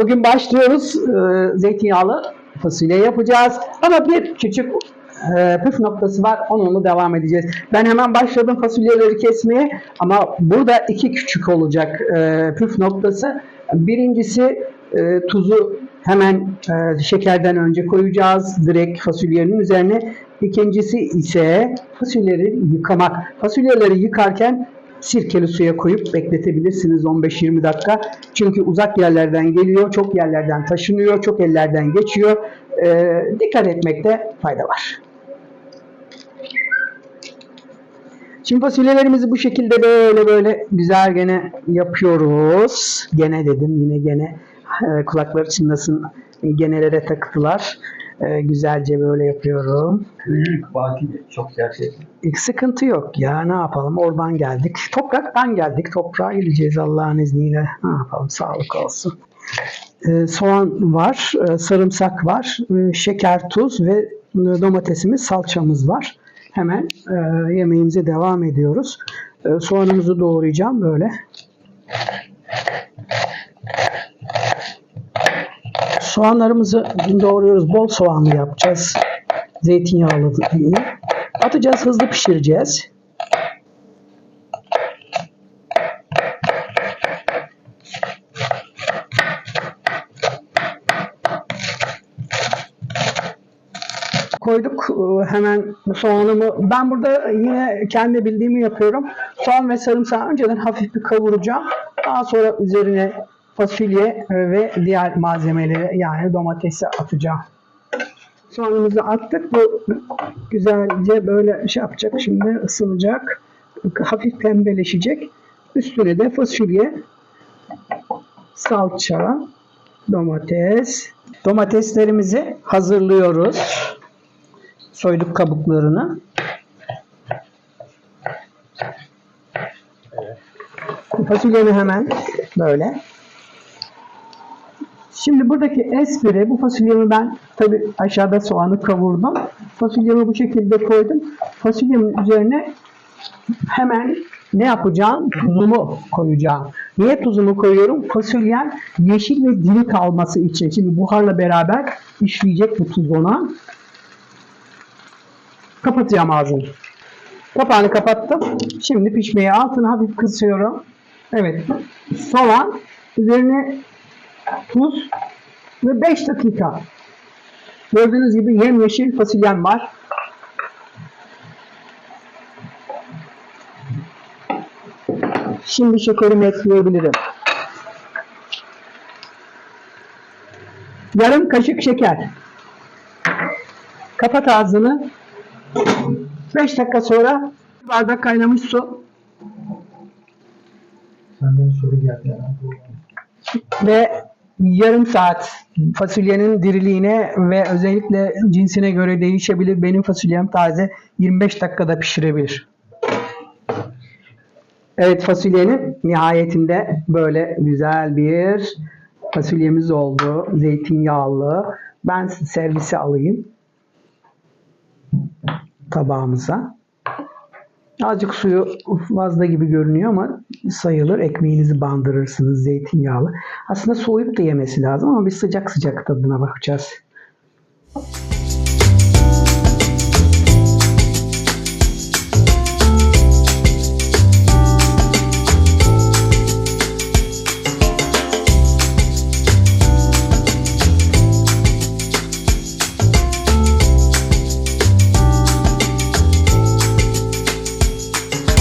bugün başlıyoruz. Ee, zeytinyağlı fasulye yapacağız. Ama bir küçük e, püf noktası var. Onunla devam edeceğiz. Ben hemen başladım fasulyeleri kesmeye. Ama burada iki küçük olacak e, püf noktası. Birincisi e, tuzu hemen şekerden önce koyacağız. Direkt fasulyenin üzerine. İkincisi ise fasulyeleri yıkamak. Fasulyeleri yıkarken sirkeli suya koyup bekletebilirsiniz 15-20 dakika. Çünkü uzak yerlerden geliyor, çok yerlerden taşınıyor, çok ellerden geçiyor. Ee, dikkat etmekte fayda var. Şimdi fasulyelerimizi bu şekilde böyle böyle güzel gene yapıyoruz. Gene dedim yine gene e, kulakları çınlasın genelere taktılar. E, güzelce böyle yapıyorum. Büyük Baki çok gerçekten. İlk sıkıntı yok ya ne yapalım oradan geldik. Topraktan geldik toprağa gideceğiz Allah'ın izniyle. Ne yapalım sağlık olsun. Ee, soğan var, e, sarımsak var, e, şeker, tuz ve e, domatesimiz, salçamız var. Hemen e, yemeğimize devam ediyoruz. E, soğanımızı doğrayacağım böyle. Soğanlarımızı doğruyoruz. Bol soğanlı yapacağız. Zeytinyağlı diye. Atacağız, hızlı pişireceğiz. Koyduk e, hemen soğanımı. Ben burada yine kendi bildiğimi yapıyorum. Soğan ve sarımsağı önceden hafif bir kavuracağım. Daha sonra üzerine fasulye e, ve diğer malzemeleri yani domatesi atacağım. Soğanımızı attık. Bu güzelce böyle şey yapacak şimdi ısınacak. Hafif pembeleşecek. Üstüne de fasulye, salça, domates. Domateslerimizi hazırlıyoruz. Soyduk kabuklarını. Fasulyemi hemen böyle Şimdi buradaki espri bu fasulyemi ben tabi aşağıda soğanı kavurdum. Fasulyemi bu şekilde koydum. Fasulyemin üzerine hemen ne yapacağım? Tuzumu koyacağım. Niye tuzumu koyuyorum? Fasulyem yeşil ve diri kalması için. Şimdi buharla beraber işleyecek bu tuz ona. Kapatacağım ağzını. Kapağını kapattım. Şimdi pişmeye altını hafif kısıyorum. Evet. Soğan üzerine tuz ve 5 dakika. Gördüğünüz gibi yemyeşil fasulyem var. Şimdi şekerimi ekleyebilirim. Yarım kaşık şeker. Kapat ağzını. 5 dakika sonra bir bardak kaynamış su Senden soru geldi ve yarım saat fasulyenin diriliğine ve özellikle cinsine göre değişebilir. Benim fasulyem taze 25 dakikada pişirebilir. Evet fasulyenin nihayetinde böyle güzel bir fasulyemiz oldu. Zeytinyağlı. Ben servise alayım tabağımıza. Azıcık suyu fazla gibi görünüyor ama sayılır. Ekmeğinizi bandırırsınız zeytinyağlı. Aslında soğuyup da yemesi lazım ama biz sıcak sıcak tadına bakacağız.